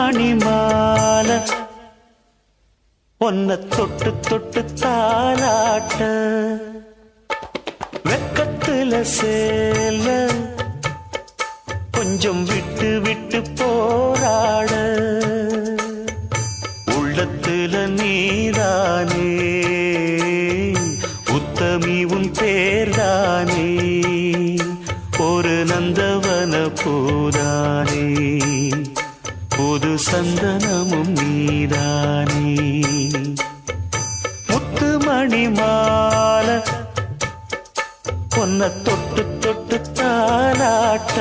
மணிமால. பொன்ன தொட்டு தொட்டு தாளாட்ட. வெக்கத்துல சேல. கொஞ்சம் விட்டு விட்டு போரா. சந்தனமும் நீதானே. முத்துமணி மால பொன்ன தொட்டு தொட்டு தாலாட்ட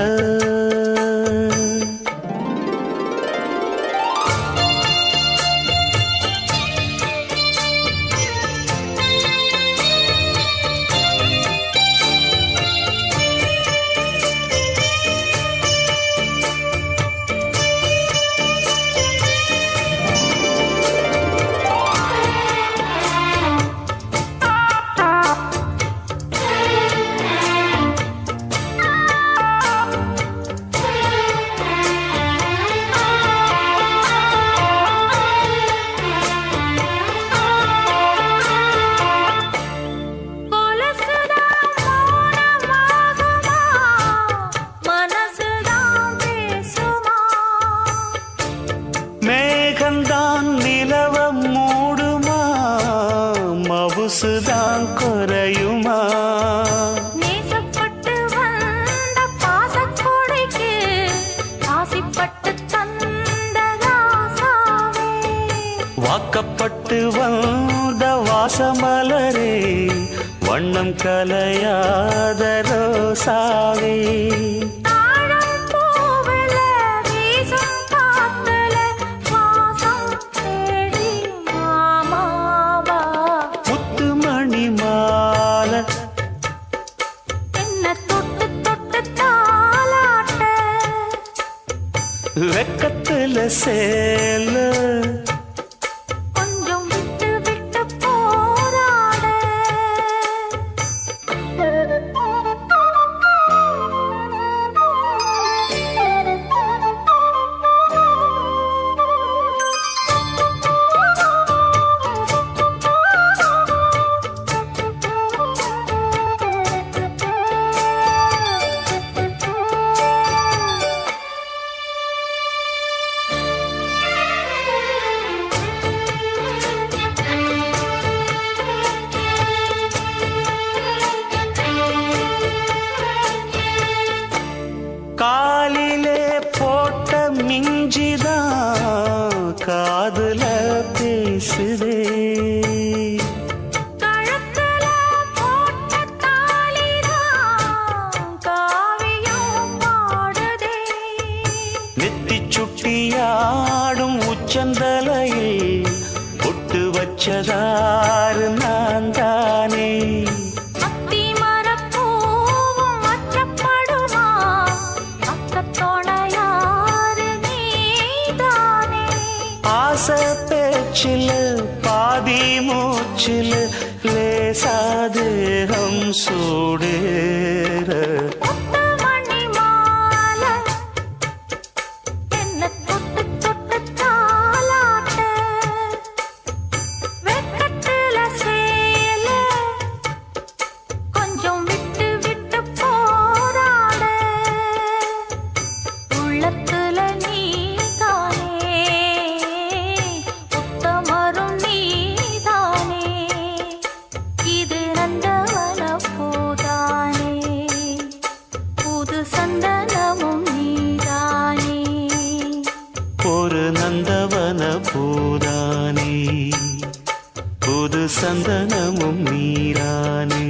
வாக்கப்பட்டு வந்த வாசமலரே வண்ணம் கலையாத ரோசாவே. தாழம் பூவுல காதுல பேசுதே. சுட்டியாடும் உச்சந்தலையில் பொட்டு வச்சதாறு நான் தானே ஆச பேச்சில் பாதி மூச்சில் லேசாதேகம் சூடேற நந்தவன பூதானே புது சந்தனமும் நீரானே.